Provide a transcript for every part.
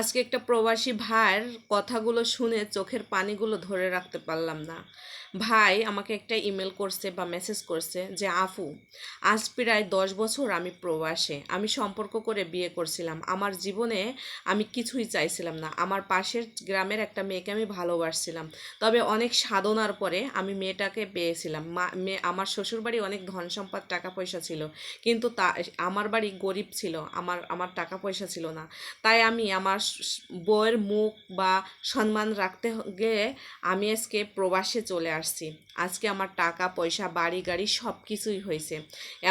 আজকে একটা প্রবাসী ভাইয়ের কথাগুলো শুনে চোখের পানিগুলো ধরে রাখতে পারলাম না। ভাই আমাকে একটা ইমেল করছে বা মেসেজ করছে যে, আফু, আজ প্রায় দশ বছর আমি প্রবাসে। আমি সম্পর্ক করে বিয়ে করছিলাম। আমার জীবনে আমি কিছুই চাইছিলাম না। আমার পাশের গ্রামের একটা মেয়েকে আমি ভালোবাসছিলাম। তবে অনেক সাধনার পরে আমি মেয়েটাকে পেয়েছিলাম। মা মেয়ে আমার শ্বশুরবাড়ি অনেক ধন সম্পদ টাকা পয়সা ছিল। কিন্তু তা, আমার বাড়ি গরিব ছিল। আমার আমার টাকা পয়সা ছিল না। তাই আমি আমার বউয়ের মুখ বা সম্মান রাখতে গিয়ে আমি আজকে প্রবাসে চলে আসছি। আজকে আমার টাকা, পয়সা, বাড়ি, গাড়ি সব কিছুই হয়েছে।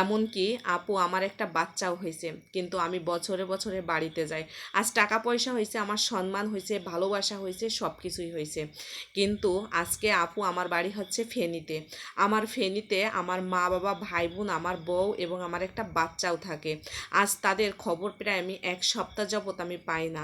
এমনকি আপু আমার একটা বাচ্চাও হয়েছে, কিন্তু আমি বছরে বছরে বাড়িতে যাই। আজ টাকা, পয়সা হয়েছে, আমার সম্মান হয়েছে, ভালোবাসা হয়েছে সব কিছুই হয়েছে। কিন্তু আজকে আপু আমার বাড়ি হচ্ছে ফেনীতে। আমার ফেনীতে আমার মা বাবা ভাই বোন আমার বউ এবং আমার একটা বাচ্চাও থাকে। আজ তাদের খবর প্রায় আমি এক সপ্তাহ যাবত আমি পাই না।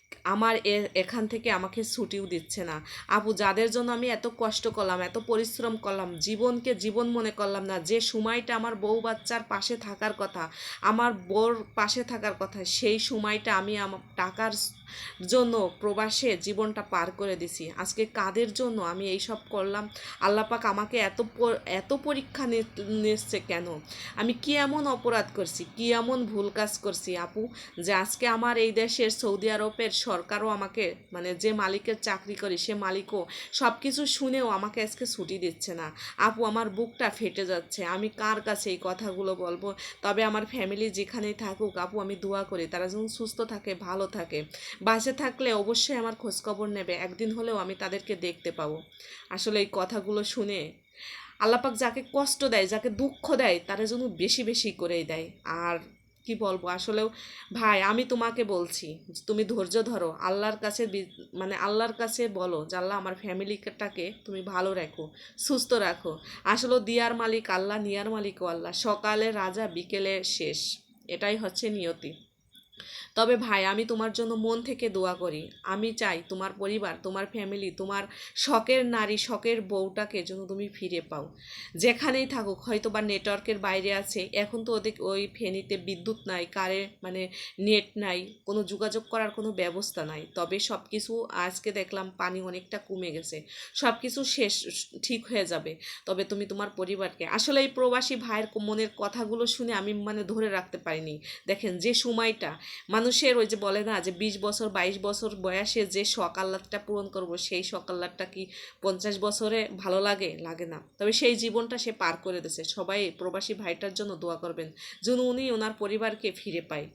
আমার এ, এখান থেকে আমাকে ছুটিও দিচ্ছে না। আপু, যাদের জন্য আমি এত কষ্ট করলাম, এত পরিশ্রম করলাম, জীবনকে জীবন মনে করলাম না, যে সময়টা আমার বউ বাচ্চার পাশে থাকার কথা, আমার বউর পাশে থাকার কথা, সেই সময়টা আমি আমার টাকার জন্য প্রবাসে জীবনটা পার করে দিছি। আজকে কাদের জন্য আমি এই সব করলাম? আল্লাপাক আমাকে এত এত পরীক্ষা নিচ্ছে কেন? আমি কি এমন অপরাধ করছি? কি এমন ভুল কাজ করছি, আপু, যে আজকে আমার এই দেশের সৌদি আরবের সরকারও আমাকে মানে যে মালিকের চাকরি করি, সে মালিকও সব কিছু শুনেও আমাকে আজকে ছুটি দিচ্ছে না। আপু, আমার বুকটা ফেটে যাচ্ছে। আমি কার কাছে এই কথাগুলো বলব? তবে আমার ফ্যামিলি যেখানেই থাকুক, আপু, আমি দোয়া করি, তারা যেন সুস্থ থাকে, ভালো থাকে। বাসে থাকলে অবশ্যই আমার খোঁজখবর নেবে। একদিন হলেও আমি তাদেরকে দেখতে পাবো। আসলে এই কথাগুলো শুনে আল্লাপাক যাকে কষ্ট দেয়, যাকে দুঃখ দেয়, তারা যেন বেশি বেশি করেই দেয়। আর কি বলব? আসলেও ভাই, আমি তোমাকে বলছি, তুমি ধৈর্য ধরো। আল্লাহর কাছে মানে আল্লাহর কাছে বলো যে, আল্লাহ, আমার ফ্যামিলিটাকে তুমি ভালো রাখো, সুস্থ রাখো। আসলে দিয়ার মালিক আল্লাহ, নিয়ার মালিকও আল্লাহ। সকালে রাজা, বিকেলে শেষ। এটাই হচ্ছে নিয়তি। তবে ভাই, আমি তোমার জন্য মন থেকে দোয়া করি। আমি চাই তোমার পরিবার, তোমার ফ্যামিলি তোমার শখের নারী, শখের বউটাকে যেন তুমি ফিরে পাও। যেখানেই থাকুক হয়তো বা নেটওয়ার্কের বাইরে আছে, এখন তো ওদের ওই ফেনীতে বিদ্যুৎ নাই, কারে মানে নেট নাই, কোনো যোগাযোগ করার কোনো ব্যবস্থা নাই। তবে সব কিছু আজকে দেখলাম পানি অনেকটা কমে গেছে। সব কিছু শেষ, ঠিক হয়ে যাবে। তবে তুমি তোমার পরিবারকে, আসলে এই প্রবাসী ভাইয়ের মনের কথাগুলো শুনে আমি মানে ধরে রাখতে পারিনি। দেখেন যে সময়টা মানুষের ওই যে বলে না যে বিশ বছর, বাইশ বছর বয়সে যে শখ আহ্লাদটা পূরণ করব, সেই শখ আহ্লাদটা কি পঞ্চাশ বছরে ভালো লাগে? লাগে না। তবে সেই জীবনটা সে পার করে দিয়েছে। সবাই প্রবাসী ভাইটার জন্য দোয়া করবেন যেন উনি ওনার পরিবারকে ফিরে পায়।